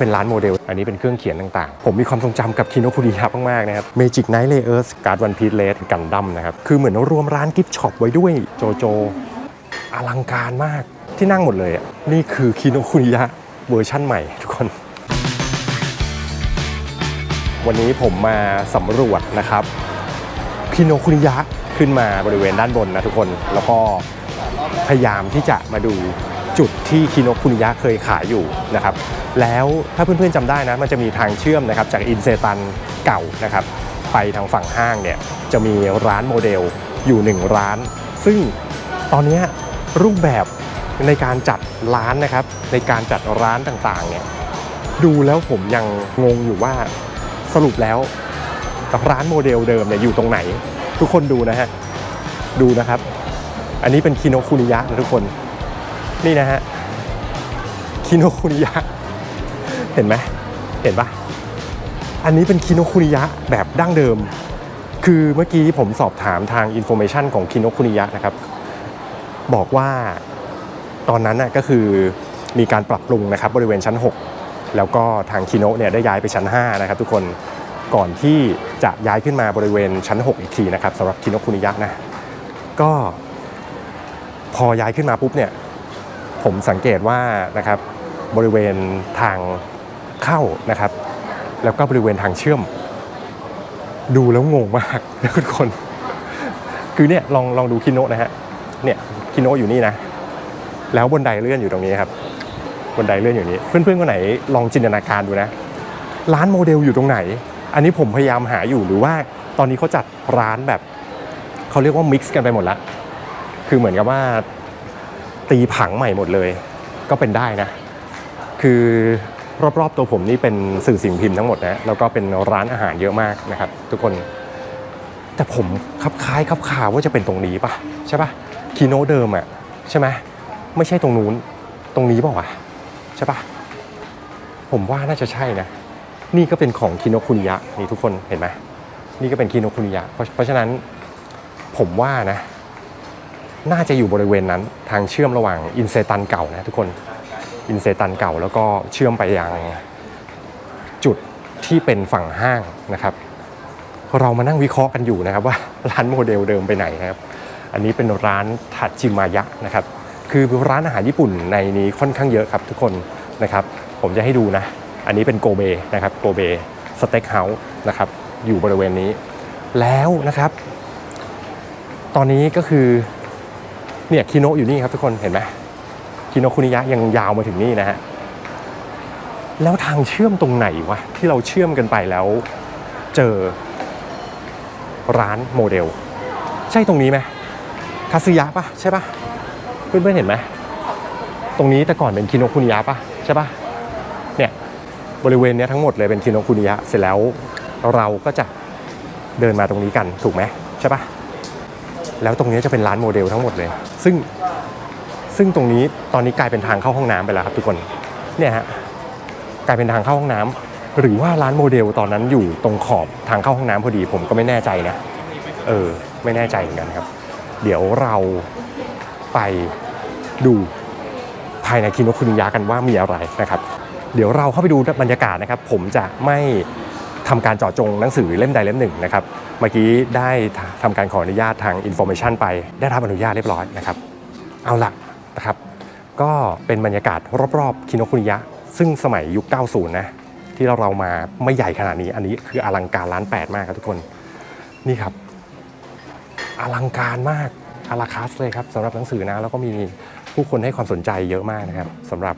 เป็นร้านโมเดล อันนี้เป็นเครื่องเขียนต่างๆ ผมมีความทรงจำกับคิโนคุริยะมาก ๆ นะครับ Magic Knight Layers การ์ดวันพี e เลสกันดั้มนะครับ คือเหมือนรวมร้านกิฟต์ช็อปไว้ด้วยโจโจ อลังการมากที่นั่งหมดเลยอะนี่คือคิโนคุริยะเวอร์ชั่นใหม่ทุกคน วันนี้ผมมาสำรวจนะครับคิโนคุริยะขึ้นมาบริเวณด้านบนนะทุกคน แล้วก็พยายามที่จะมาดู จุดที่คิโนคุนิยะเคยขายอยู่นะครับแล้วถ้าเพื่อนๆจำได้นะมันจะมีทางเชื่อมนะครับจากอินเซตันเก่านะครับไปทางฝั่งห้างเนี่ยจะมีร้านโมเดลอยู่หนึ่งร้าน ซึ่งตอนเนี้ยรูปแบบในการจัดร้านนะครับ ในการจัดร้านต่างๆเนี่ยดูแล้วผมยังงงอยู่ว่าสรุปแล้วร้านโมเดลเดิมเนี่ยอยู่ตรงไหน ทุกคนดูนะฮะดูนะครับ อันนี้เป็นคิโนคุนิยะนะทุกคน นี่นะฮะคิโนคุนิยะเห็นไหมเห็นปะอันนี้เป็นคิโนคุนิยะแบบดั้งเดิม คือเมื่อกี้ผมสอบถามทางอินโฟเมชันของคิโนคุนิยะนะครับ บอกว่าตอนนั้นน่ะก็คือมีการปรับปรุงนะครับบริเวณชั้น 6 แล้วก็ทางคิโนเนี่ยได้ย้ายไปชั้น 5 นะครับทุกคนก่อนที่จะย้ายขึ้นมาบริเวณชั้น 6 อีกทีนะครับสำหรับคิโนคุนิยะนะก็พอย้ายขึ้นมาปุ๊บเนี่ย ผมสังเกตว่านะครับบริเวณทางเข้านะครับ แล้วก็บริเวณทางเชื่อม ดูแล้วงงมากนะทุกคน คือเนี่ยลองลองดูคิโนะนะฮะเนี่ยคิโนะอยู่นี่นะ แล้วบนไดเลื่อนอยู่ตรงนี้ครับบนไดเลื่อนอยู่นี้ เพื่อนๆคนไหนลองจินตนาการดูนะ ร้านโมเดลอยู่ตรงไหน อันนี้ผมพยายามหาอยู่หรือว่าตอนนี้เขาจัดร้านแบบเขาเรียกว่ามิกซ์กันไปหมดละคือเหมือนกับว่า ตีผังใหม่หมดเลย ก็เป็นได้นะ คือรอบๆตัวผมนี่เป็นสื่อสิ่งพิมพ์ทั้งหมดนะแล้วก็เป็นร้านอาหารเยอะมากนะครับ ทุกคน แต่ผมคับคล้ายคับข่าวว่าจะเป็นตรงนี้ปะใช่ปะคีโนเดิมอะใช่ไหมไม่ใช่ตรงนู้นตรงนี้เปล่าวะใช่ปะผมว่าน่าจะใช่นะ นี่ก็เป็นของคิโนคุนิยะนี่ทุกคนเห็นไหมนี่ก็เป็นคิโนคุนิยะเพราะฉะนั้นผมว่านะ น่าจะอยู่บริเวณนั้นทางเชื่อมระหว่างอินเซตันเก่านะทุกคนอินเซตันเก่าแล้วก็เชื่อมไปยังจุดที่เป็นฝั่งห้างนะครับ เรามานั่งวิเคราะห์กันอยู่นะครับว่าร้านโมเดลเดิมไปไหนนะครับ อันนี้เป็นร้านทัดจิมายะนะครับ คือร้านอาหารญี่ปุ่นในนี้ค่อนข้างเยอะครับทุกคนนะครับ ผมจะให้ดูนะ อันนี้เป็นโกเบนะครับโกเบสเต็กเฮาส์นะครับอยู่บริเวณนี้ แล้วนะครับ ตอนนี้ก็คือ เนี่ยคิโนะอยู่นี่ครับทุกคนเห็นไหมคิโนคุนิยะยังยาวมาถึงนี่นะฮะแล้วทางเชื่อมตรงไหนวะ ที่เราเชื่อมกันไปแล้ว เจอร้านโมเดล ใช่ตรงนี้ไหมคาซึยะปะใช่ปะเพื่อนๆเห็นไหมตรงนี้แต่ก่อนเป็นคิโนคุนิยะปะใช่ปะเนี่ยบริเวณนี้ทั้งหมดเลยเป็นคิโนคุนิยะเสร็จแล้วเราก็จะเดินมาตรงนี้กันถูกไหมใช่ปะ แล้วตรงนี้จะเป็นร้านโมเดลทั้งหมดเลย ซึ่งซึ่งตรงนี้ตอนนี้กลายเป็นทางเข้าห้องน้ำไปแล้วครับทุกคนเนี่ยฮะกลายเป็นทางเข้าห้องน้ำหรือว่าร้านโมเดลตอนนั้นอยู่ตรงขอบทางเข้าห้องน้ำพอดี ผมก็ไม่แน่ใจนะเออไม่แน่ใจเหมือนกันครับ เดี๋ยวเราไปดูภายในคิโนคุนิยะกันว่ามีอะไรนะครับ เดี๋ยวเราเข้าไปดูบรรยากาศนะครับ ผมจะไม่ ทำการเจาะจงหนังสือเล่มใดเล่มหนึ่งนะครับเมื่อกี้ได้ทำการขออนุญาตทางอินโฟ a t ชันไปได้รับอนุญาตเรียบร้อยนะครับเอาละนะครับก็เป็นบรรยากาศรอบๆคิโนคุนิยะ ซึ่งสมัยยุค 90 นะที่เราเรามาไม่ใหญ่ขนาดนี้ อันนี้คืออลังการล้านแปดมากครับทุกคนนี่ครับ อลังการมากอาราคัสเลยครับสำหรับหนังสือนะ แล้วก็มีผู้คนให้ความสนใจเยอะมากนะครับสำหรับ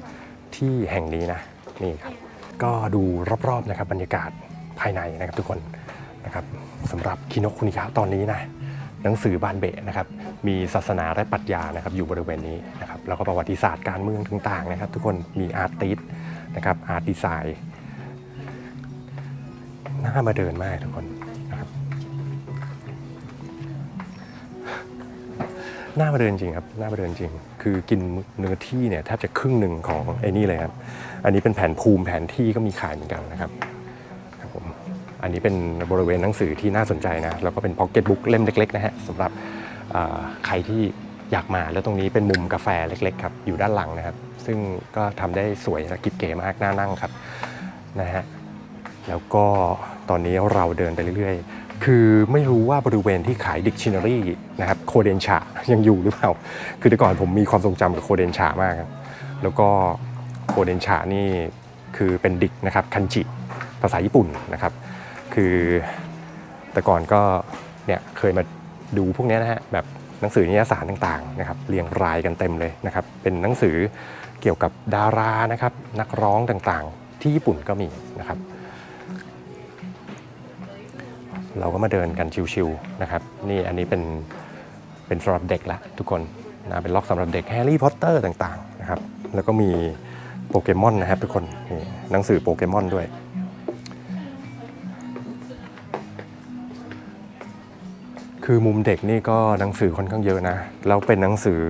ที่แห่งนี้นะนี่ครับก็ดูรอบๆนะครับบรรยากาศ ภายในนะครับทุกคนนะครับสำหรับคิโนคุนิยะตอนนี้นะหนังสือบานเบะนะครับมีศาสนาและปรัชญานะครับอยู่บริเวณนี้นะครับแล้วก็ประวัติศาสตร์การเมืองต่างๆนะครับ ทุกคนมีอาร์ติสนะครับอาร์ตดีไซน์น่ามาเดินมากทุกคนนะครับน่ามาเดินจริงครับน่ามาเดินจริง คือกินเนื้อที่เนี่ยแทบจะครึ่งหนึ่งของไอ้นี่เลยครับอันนี้เป็นแผนภูมิแผนที่ก็มีขายเหมือนกันนะครับ อันนี้เป็นบริเวณหนังสือที่น่าสนใจนะ แล้วก็เป็นพ็อกเก็ตบุ๊กเล่มเล็กๆนะฮะสำหรับใครที่อยากมาแล้วตรงนี้เป็นมุมกาแฟเล็กๆครับอยู่ด้านหลังนะครับ ซึ่งก็ทำได้สวยและกิ๊บเก๋มากน่านั่งครับนะฮะแล้วก็ตอนนี้เราเดินไปเรื่อยๆ คือไม่รู้ว่าบริเวณที่ขายดิกชันนารีนะครับโคเดนชายังอยู่หรือเปล่า คือแต่ก่อนผมมีความทรงจำกับโคเดนชามากครับแล้วก็โคเดนชานี่คือเป็นดิกนะครับคันจิภาษาญี่ปุ่นนะครับ คือแต่ก่อนก็เนี่ยเคยมาดูพวกนี้นะฮะแบบหนังสือนิยสารต่างๆนะครับเรียงรายกันเต็มเลยนะครับเป็นหนังสือเกี่ยวกับดารานะครับนักร้องต่างๆ ที่ญี่ปุ่นก็มีนะครับ เราก็มาเดินกันชิวๆนะครับนี่อันนี้เป็นเป็นสำหรับเด็กละทุกคนนะเป็นล็อกสำหรับเด็กแฮร์รี่พอตเตอร์ต่างๆนะครับแล้วก็มีโปเกมอนนะครับทุกคนนี่หนังสือโปเกมอนด้วย คือมุมเด็กนี่ก็หนังสือค่อนข้างเยอะนะ แล้วเป็นหนังสือ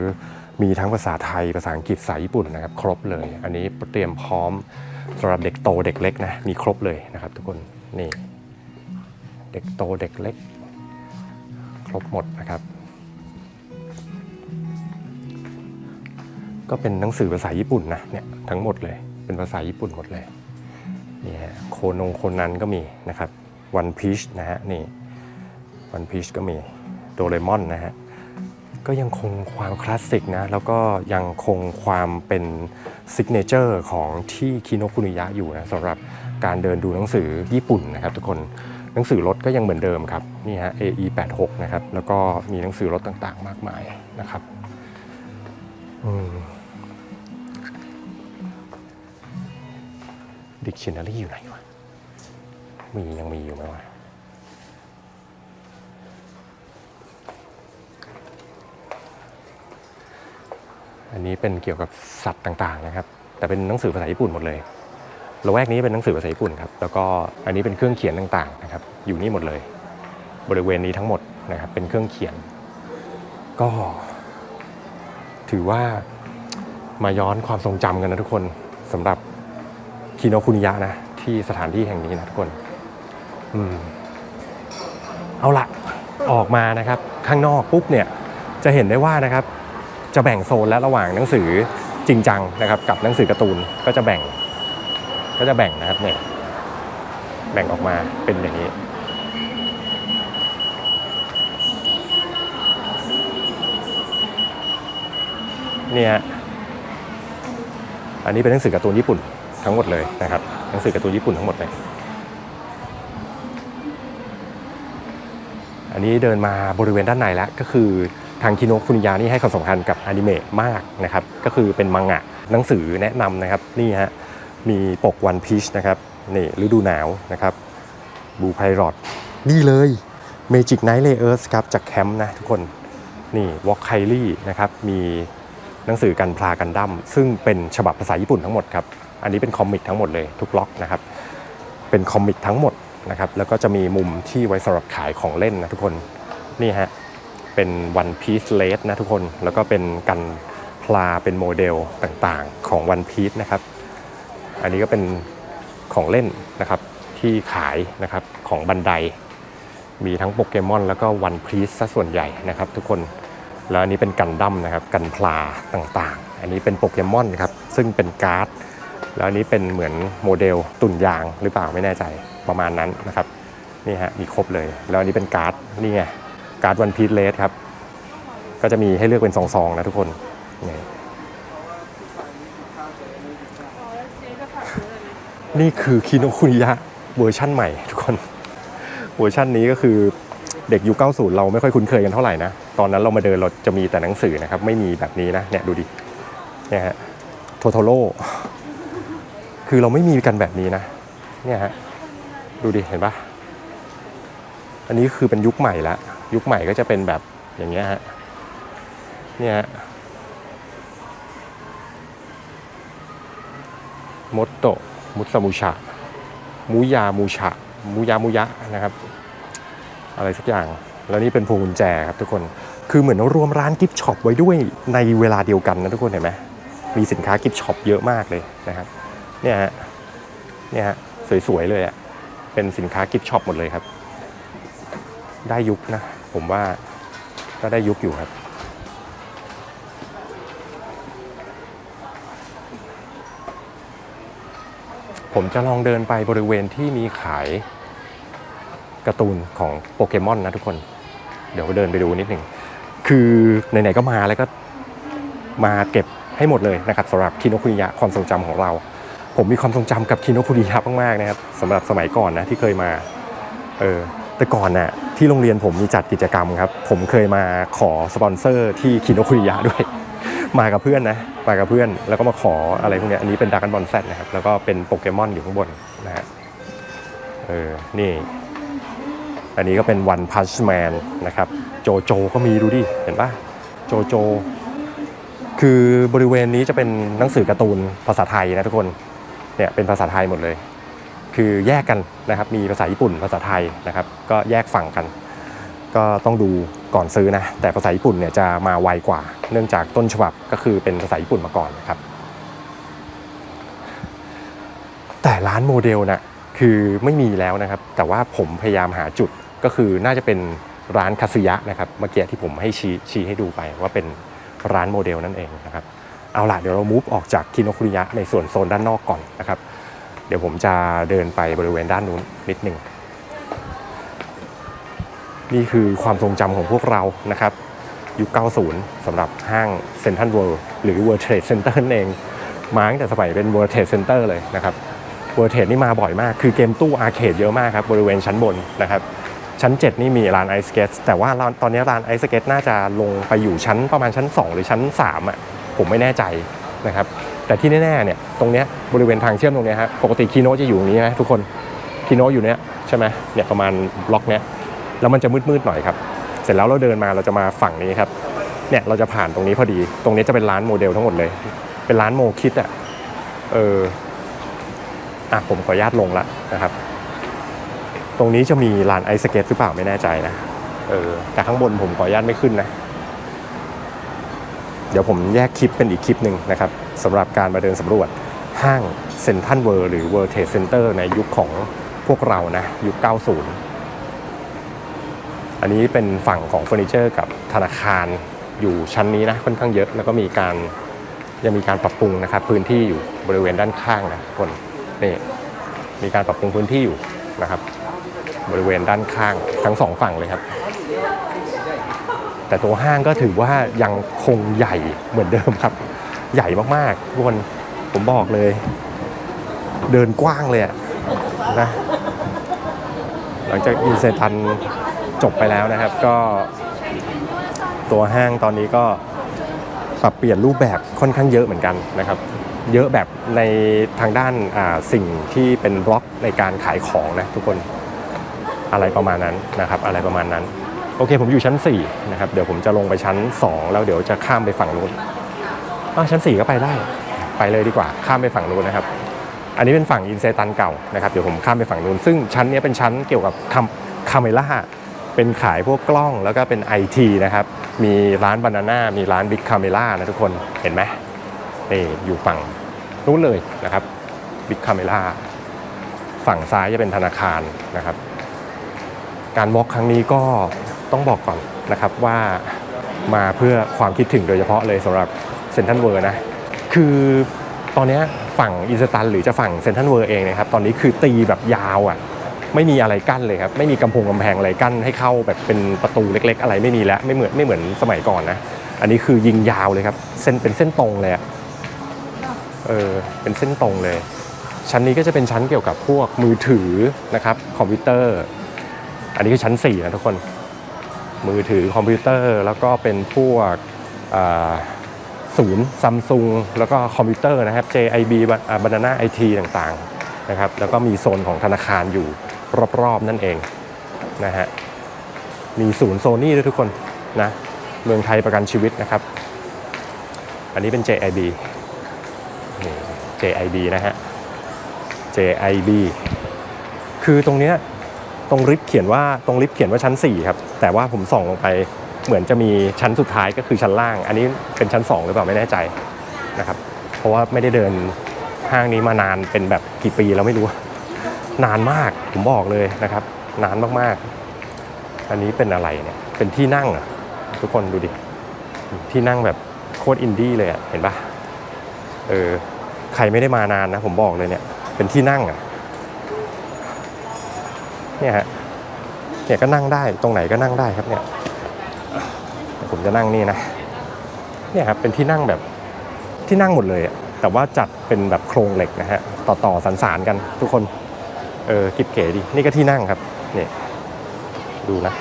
มีทั้งภาษาไทยภาษาอังกฤษภาษาญี่ปุ่นนะครับ ครบเลย อันนี้เตรียมพร้อมสำหรับเด็กโตเด็กเล็กนะมีครบเลยนะครับ ทุกคนนี่ เด็กโตเด็กเล็ก ครบหมดนะครับ ก็เป็นหนังสือภาษาญี่ปุ่นนะเนี่ยทั้งหมดเลยเป็นภาษาญี่ปุ่นหมดเลยนี่ฮะโคนงโคนนั้นก็มีนะครับวันพีชนะฮะนี่ วันพีชก็มีโดเรมอนนะฮะ ก็ยังคงความคลาสสิกนะ แล้วก็ยังคงความเป็นซิกเนเจอร์ของที่คิโนคุนิยะอยู่นะสำหรับการเดินดูหนังสือญี่ปุ่นนะครับทุกคนหนังสือรถก็ยังเหมือนเดิมครับ นี่ฮะ AE 86นะครับ แล้วก็มีหนังสือรถต่างๆ มากมายนะครับดิกชันนารีอยู่ไหนวะมียังมีอยู่ไหมวะ อันนี้เป็นเกี่ยวกับสัตว์ต่างๆนะครับ แต่เป็นหนังสือภาษาญี่ปุ่นหมดเลยละแวกนี้เป็นหนังสือภาษาญี่ปุ่นครับ แล้วก็อันนี้เป็นเครื่องเขียนต่างๆนะครับ อยู่นี่หมดเลย บริเวณนี้ทั้งหมดนะครับ เป็นเครื่องเขียน ก็ ถือว่ามาย้อนความทรงจำกันนะทุกคนสำหรับคิโนคุนิยะนะ ที่สถานที่แห่งนี้นะทุกคน อืม เอาละออกมานะครับ ข้างนอกปุ๊บเนี่ย จะเห็นได้ว่านะครับ จะแบ่งโซนและระหว่างหนังสือจริงจังนะครับ กับหนังสือการ์ตูนก็จะแบ่ง ก็จะแบ่งนะครับเนี่ยแบ่งออกมาเป็นอย่างนี้เนี่ยอันนี้เป็นหนังสือการ์ตูนญี่ปุ่นทั้งหมดเลยนะครับหนังสือการ์ตูนญี่ปุ่นทั้งหมดเลยอันนี้เดินมาบริเวณด้านในแล้วก็คือ ทางคิโนคุนิยานี่ให้ความสำคัญกับอนิเมะมากนะครับก็คือเป็นมังงะหนังสือแนะนำนะครับนี่ฮะมีปกวันพีชนะครับนี่ฤดูหนาวนะครับบูไพรอตนี่เลย Magic Night Layers ครับจากแคมป์นะทุกคนนี่วอลไคลี่นะครับมีหนังสือกันพลากันดั้มซึ่งเป็นฉบับภาษาญี่ปุ่นทั้งหมดครับอันนี้เป็นคอมิกทั้งหมดเลยทุกล็อกนะครับเป็นคอมิกทั้งหมดนะครับแล้วก็จะมีมุมที่ไว้สำหรับขายของเล่นนะทุกคนนี่ฮะ เป็นวันพี e เลสนะทุกคน แล้วก็เป็นกันพลาเป็นโมเดลต่างๆของวันพี e นะครับ อันนี้ก็เป็นของเล่นนะครับที่ขายนะครับของบันได มีทั้งโปเกมอนแล้วก็วันพีซซะส่วนใหญ่นะครับทุกคน แล้วอันนี้เป็นกันดั้มนะครับกันพลาต่างๆ อันนี้เป็นโปเกมอนครับซึ่งเป็นการ์ด แล้วอันนี้เป็นเหมือนโมเดลตุ่นยางหรือเปล่าไม่แน่ใจประมาณนั้นนะครับนี่ฮะมีครบเลย แล้วอันนี้เป็นการ์ดนี่ไง การ์ดวันพี e เลสครับ ก็จะมีให้เลือกเป็นซองๆนะทุกคนนี่นี่คือคิโนคุนิยะเวอร์ชั่นใหม่ทุกคน เวอร์ชันนี้ก็คือเด็กยุค 90 เราไม่ค่อยคุ้นเคยกันเท่าไหร่นะ ตอนนั้นเรามาเดินเราจะมีแต่หนังสือนะครับ ไม่มีแบบนี้นะ เนี่ยดูดิ เนี่ยฮะ โทโทโร่ คือเราไม่มีกันแบบนี้นะ เนี่ยฮะ ดูดิ เห็นปะ อันนี้คือเป็นยุคใหม่ละยุคใหม่ก็จะเป็นแบบอย่างเงี้ยฮะเนี่ยฮะมดโตมุสมูชะมูยามูชะมูยามูยะนะครับ อะไรสักอย่างแล้วนี่เป็นพวงกุญแจครับทุกคนคือเหมือนรวมร้านกิฟต์ช็อปไว้ด้วยในเวลาเดียวกันนะทุกคนเห็นไหมมีสินค้ากิฟต์ช็อปเยอะมากเลยนะครับเนี่ยฮะเนี่ยฮะสวยๆเลยอะ่ะเป็นสินค้ากิฟต์ช็อปหมดเลยครับ ได้ยุบนะ ผมว่าก็ได้ยุบอยู่ครับ ผมจะลองเดินไปบริเวณที่มีขายการ์ตูนของโปเกมอนนะทุกคน เดี๋ยวเดินไปดูนิดหนึ่ง คือไหนๆก็มาแล้วก็มาเก็บให้หมดเลยนะครับสำหรับคินโนคุริยะความทรงจำของเรา ผมมีความทรงจำกับคินโนคุริยะมากๆนะครับสำหรับสมัยก่อนนะที่เคยมา เออ แต่ก่อนน่ะที่โรงเรียนผมมีจัดกิจกรรมครับ ผมเคยมาขอสปอนเซอร์ที่คิโนคุนิยะด้วย มากับเพื่อนนะมากับเพื่อน แล้วก็มาขออะไรพวกนี้อันนี้เป็นดาร์กันบอลแซนะครับ แล้วก็เป็นโปเกมอนอยู่ข้างบนนะฮะเออนี่ อันนี้ก็เป็นวันพัชแมนนะครับ โจโจก็มีดูดิ เห็นปะโจโจ คือบริเวณนี้จะเป็นหนังสือการ์ตูนภาษาไทยนะทุกคนเนี่ยเป็นภาษาไทยหมดเลย คือแยกกันนะครับมีภาษาญี่ปุ่นภาษาไทยนะครับก็แยกฝั่งกัน ก็ต้องดูก่อนซื้อนะแต่ภาษาญี่ปุ่นเนี่ยจะมาไวกว่า เนื่องจากต้นฉบับก็คือเป็นภาษาญี่ปุ่นมาก่อนนะครับ แต่ร้านโมเดลน่ะคือไม่มีแล้วนะครับ แต่ว่าผมพยายามหาจุดก็คือน่าจะเป็นร้านคาซึยะนะครับเมื่อกี้ที่ผมให้ชี้ชี้ให้ดูไปว่าเป็นร้านโมเดลนั่นเองนะครับเอาล่ะเดี๋ยวเรามูฟออกจากคิโนคุริยะในส่วนโซนด้านนอกก่อนนะครับ เดี๋ยวผมจะเดินไปบริเวณด้านนู้นนิดหนึ่ง นี่คือความทรงจำของพวกเรานะครับ ยุค 90 สำหรับห้างเซ็นทรัลเวิลด์หรือ World Trade Center นั่นเอง มาตั้งแต่สมัยเป็น World Trade Center เลยนะครับ World Trade นี่มาบ่อยมาก คือเกมตู้อาร์เคดเยอะมากครับ บริเวณชั้นบนนะครับ ชั้น 7 นี่มีร้านไอสเกตแต่ว่าตอนนี้ร้านไอสเกตน่าจะลงไปอยู่ชั้นประมาณชั้น 2 หรือชั้น3อะผมไม่แน่ใจ นะครับ แต่ที่แน่ๆเนี่ยตรงเนี้ยบริเวณทางเชื่อมตรงเนี้ยฮะปกติคีโนจะอยู่ตรงนี้นะทุกคนคีโนอยู่เนี้ยใช่ไหมเนี่ยประมาณบล็อกเนี้ยแล้วมันจะมืดๆหน่อยครับเสร็จแล้วเราเดินมาเราจะมาฝั่งนี้ครับเนี่ยเราจะผ่านตรงนี้พอดี ตรงนี้จะเป็นร้านโมเดลทั้งหมดเลย เป็นร้านโมคิดอะเอออะผมขออนุญาตลงละนะครับ ตรงนี้จะมีลานไอสเก็ตหรือเปล่าไม่แน่ใจนะเออแต่ข้างบนผมขออนุญาตไม่ขึ้นนะ ดี๋ยวผมแยกคลิปเป็นอีกคลิปหนึ่งนะครับสำหรับการมาเดินสำรวจห้างเซ็นทรัลเวิร์หรือ World Trade Center ในยุคของพวกเรานะ ยุค 90 อันนี้เป็นฝั่งของเฟอร์นิเจอร์กับธนาคารอยู่ชั้นนี้นะ ค่อนข้างเยอะแล้วก็มีการยังมีการปรับปรุงนะครับ พื้นที่อยู่บริเวณด้านข้างนะคนนี่มีการปรับปรุงพื้นที่อยู่นะครับ บริเวณด้านข้างทั้งสองฝั่งเลยครับ แต่ตัวห้างก็ถือว่ายังคงใหญ่เหมือนเดิมครับ ใหญ่มากๆทุกคนผมบอกเลย เดินกว้างเลยอะนะหลังจากอินเซตันจบไปแล้วนะครับ ก็ตัวห้างตอนนี้ก็ปรับเปลี่ยนรูปแบบค่อนข้างเยอะเหมือนกันนะครับ เยอะแบบในทางด้านสิ่งที่เป็นบล็อกในการขายของนะทุกคนอะไรประมาณนั้นนะครับ อะไรประมาณนั้น โอเค ผมอยู่ชั้น4นะครับเดี๋ยวผมจะลงไปชั้น 2 แล้วเดี๋ยวจะข้ามไปฝั่งนู้นอ้าวชั้น 4 ก็ไปได้ ไปเลยดีกว่าข้ามไปฝั่งนู้นนะครับ อันนี้เป็นฝั่งอินเซตันเก่านะครับเดี๋ยวผมข้ามไปฝั่งนู้นซึ่งชั้นนี้เป็นชั้นเกี่ยวกับคาคาเมล่าเป็นขายพวกกล้องแล้วก็เป็น IT นะครับ มีร้านบานาน่ามีร้านบิ๊กคาเมล่านะทุกคนเห็นไหมนี่อยู่ฝั่งนู้นเลยนะครับบิ๊กคาเมล่าฝั่งซ้ายจะเป็นธนาคารนะครับ การวอล์กครั้งนี้ก็ ต้องบอกก่อนนะครับว่ามาเพื่อความคิดถึงโดยเฉพาะเลยสำหรับเซนทันเวอร์นะ คือตอนนี้ฝั่งอินสตันหรือจะฝั่งเซนทันเวอร์เองนะครับ ตอนนี้คือตีแบบยาวอะไม่มีอะไรกั้นเลยครับ ไม่มีกำพงกำแพงอะไรกั้นให้เข้าแบบเป็นประตูเล็ก ๆ อะไรไม่มีแล้วไม่เหมือนไม่เหมือนสมัยก่อนนะ อันนี้คือยิงยาวเลยครับเส้นเป็นเส้นตรงเลยอะเออเป็นเส้นตรงเลย ชั้นนี้ก็จะเป็นชั้นเกี่ยวกับพวกมือถือนะครับคอมพิวเตอร์ อันนี้คือชั้น4นะทุกคน มือถือคอมพิวเตอร์ แล้วก็เป็นพวกศูนย์ซัมซุงแล้วก็คอมพิวเตอร์นะครับ JIB บานานาไอทีต่างๆนะครับแล้วก็มีโซนของธนาคารอยู่รอบๆนั่นเองนะฮะมีศูนย์โซนี่ด้วยทุกคนนะเมืองไทยประกันชีวิตนะครับ อันนี้เป็น JIB JIB นะฮะ JIB คือตรงเนี้ยตรงลิฟต์เขียนว่าตรงลิฟต์เขียนว่าชั้น 4 ครับ แต่ว่าผมส่องลงไปเหมือนจะมีชั้นสุดท้ายก็คือชั้นล่าง อันนี้เป็นชั้น 2 หรือเปล่าไม่แน่ใจนะครับ เพราะว่าไม่ได้เดินห้างนี้มานานเป็นแบบกี่ปีแล้วไม่รู้ นานมากผมบอกเลยนะครับ นานมากๆ อันนี้เป็นอะไรเนี่ยเป็นที่นั่งอะทุกคนดูดิที่นั่งแบบโคตรอินดี้เลยอะเห็นปะเออใครไม่ได้มานานนะผมบอกเลยเนี่ย เป็นที่นั่งอะเนี่ยฮะ เนี่ยก็นั่งได้ตรงไหนก็นั่งได้ครับเนี่ยผมจะนั่งนี่นะเนี่ยครับเป็นที่นั่งแบบที่นั่งหมดเลยอะแต่ว่าจัดเป็นแบบโครงเหล็กนะฮะต่อต่อสันสานกันทุกคนเออกิบเก๋ดีนี่ก็ที่นั่งครับเนี่ยดูนะ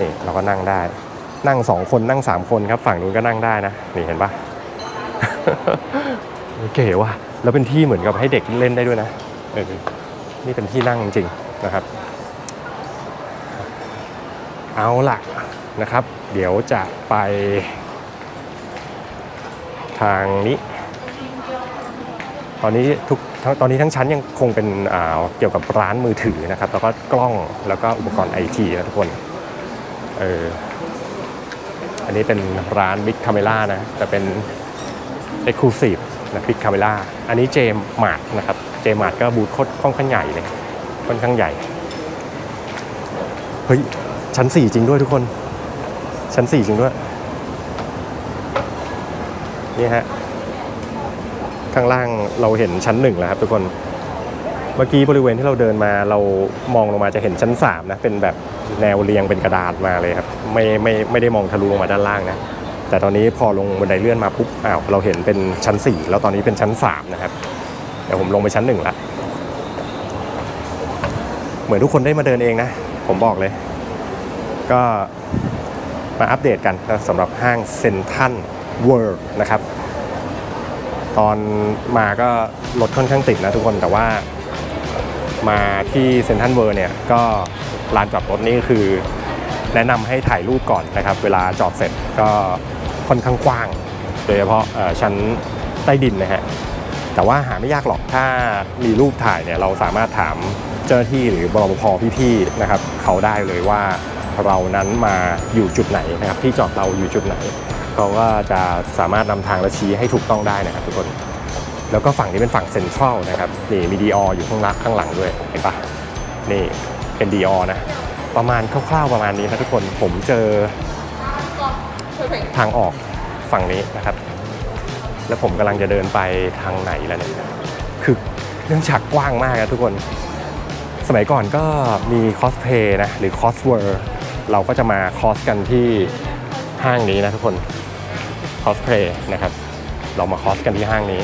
นี่เราก็นั่งได้ นั่งสองคนนั่งสามคนครับ ฝั่งนู้นก็นั่งได้นะนี่เห็นปะเก๋ว่ะแล้วเป็นที่เหมือนกับให้เด็กเล่นได้ด้วยนะเออนี่เป็นที่นั่งจริงๆนะครับ เอาละนะครับ เดี๋ยวจะไป ทางนี้ ตอนนี้ทุกตอนนี้ทั้งชั้นยังคงเป็นเกี่ยวกับร้านมือถือนะครับ แล้วก็กล้องแล้วก็อุปกรณ์ไอทีนะทุกคนเอออันนี้เป็นร้าน Big Camera นะแต่เป็น Exclusive นะ Big Camera อันนี้เจมมาร์นะครับ เจมมาร์ก็บูธค่อนข้างใหญ่เลยค่อนข้างใหญ่ เฮ้ย ชั้น 4 จริงด้วยทุกคน ชั้น 4 จริงด้วย นี่ฮะ ข้างล่างเราเห็นชั้นหนึ่งแล้วครับทุกคน เมื่อกี้บริเวณที่เราเดินมาเรามองลงมาจะเห็นชั้น 3 นะ เป็นแบบแนวเรียงเป็นกระดาษมาเลยครับ ไม่ไม่ไม่ได้มองทะลุลงมาด้านล่างนะ แต่ตอนนี้พอลงบันไดเลื่อนมาปุ๊บ อ้าว เราเห็นเป็นชั้น 4 แล้วตอนนี้เป็นชั้น 3 นะครับ เดี๋ยวผมลงไปชั้นหนึ่งละเหมือนทุกคนได้มาเดินเองนะ ผมบอกเลย ก็มาอัปเดตกันนะสำหรับห้างเซนทันเวิร์นะครับ ตอนมาก็รถค่อนข้างติดนะทุกคนแต่ว่ามาที่เซนทันเวิร์เนี่ยก็ลานจอดรถนี่คือ แนะนำให้ถ่ายรูปก่อนนะครับ เวลาจอดเสร็จก็ค่อนข้างกว้าง โดยเฉพาะชั้นใต้ดินนะฮะแต่ว่าหาไม่ยากหรอกถ้ามีรูปถ่ายเนี่ยเราสามารถถามเจ้าหน้าที่หรือบรปภพี่ๆนะครับ เขาได้เลยว่า เรานั้นมาอยู่จุดไหนนะครับที่จอดเราอยู่จุดไหนเขาก็จะสามารถนำทางและชี้ให้ถูกต้องได้นะครับทุกคน แล้วก็ฝั่งนี้เป็นฝั่งเซ็นทรัลนะครับนี่มีดีออยู่ข้างลักข้างหลังด้วยเห็นปะนี่เป็นดีอนะประมาณคร่าวๆประมาณนี้นะทุกคนผมเจอทางออกฝั่งนี้นะครับ แล้วผมกำลังจะเดินไปทางไหนแล้วเนี่ยคือเรื่องฉากกว้างมากนะทุกคน สมัยก่อนก็มีคอสเพย์นะหรือคอสเวอร์ เราก็จะมาคอสกันที่ห้างนี้นะทุกคนคอสเพย์นะครับ เรามาคอสกันที่ห้างนี้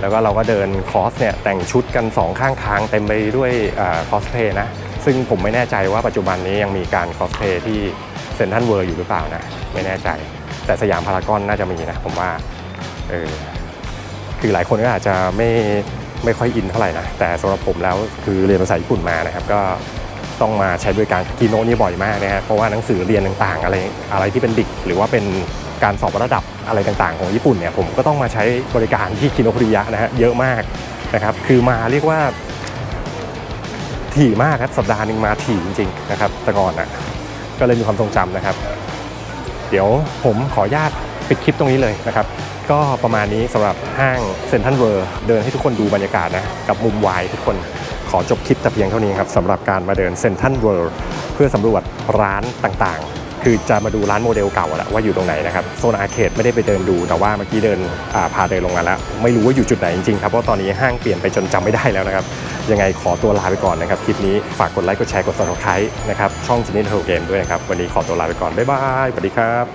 แล้วก็เราก็เดินคอสเนี่ยแต่งชุดกันสองข้างทางเต็มไปด้วยคอสเพย์นะ ซึ่งผมไม่แน่ใจว่าปัจจุบันนี้ยังมีการคอสเพย์ที่เซนทันเวิร์อยู่หรือเปล่านะ ไม่แน่ใจ แต่สยามพารากอนน่าจะมีนะผมว่าเออคือหลายคนก็อาจจะไม่ไม่ค่อยอินเท่าไหร่นะ แต่สำหรับผมแล้วคือเรียนภาษาญี่ปุ่นมานะครับก็ ต้องมาใช้บริการกิโนนี่บ่อยมากนะฮะเพราะว่าหนังสือเรียนต่างๆ อะไรอะไรที่เป็นดิกหรือว่าเป็นการสอบระดับอะไรต่างๆ ของญี่ปุ่นเนี่ยผมก็ต้องมาใช้บริการที่คิโนคุริยะนะฮะเยอะมากนะครับคือมาเรียกว่า ถี่มากครับสัปดาห์หนึ่งมาถี่จริงๆนะครับแต่ก่อนอะก็เลยมีความทรงจำนะครับ เดี๋ยวผมขออนุญาตปิดคลิปตรงนี้เลยนะครับ ก็ประมาณนี้สำหรับห้างเซ็นทรัลเวิร์เดินให้ทุกคนดูบรรยากาศนะ กับมุมวายทุกคน ขอจบคลิปแต่เพียงเท่านี้ครับสำหรับการมาเดินเซ็นทรัลเวิร์เพื่อสำรวจร้านต่างๆ คือจะมาดูร้านโมเดลเก่าแหละว่าอยู่ตรงไหนนะครับโซนอาร์เคดไม่ได้ไปเดินดู แต่ว่าเมื่อกี้เดินพาเดินลงมาแล้ว ไม่รู้ว่าอยู่จุดไหนจริงๆครับเพราะตอนนี้ห้างเปลี่ยนไปจนจำไม่ได้แล้วนะครับยังไงขอตัวลาไปก่อนนะครับคลิปนี้ฝากกดไลค์กดแชร์กด subscribe นะครับช่องจินนี่เทอร์เกมด้วยนะครับวันนี้ขอตัวลาไปก่อนบ๊ายบายสวัสดีครับ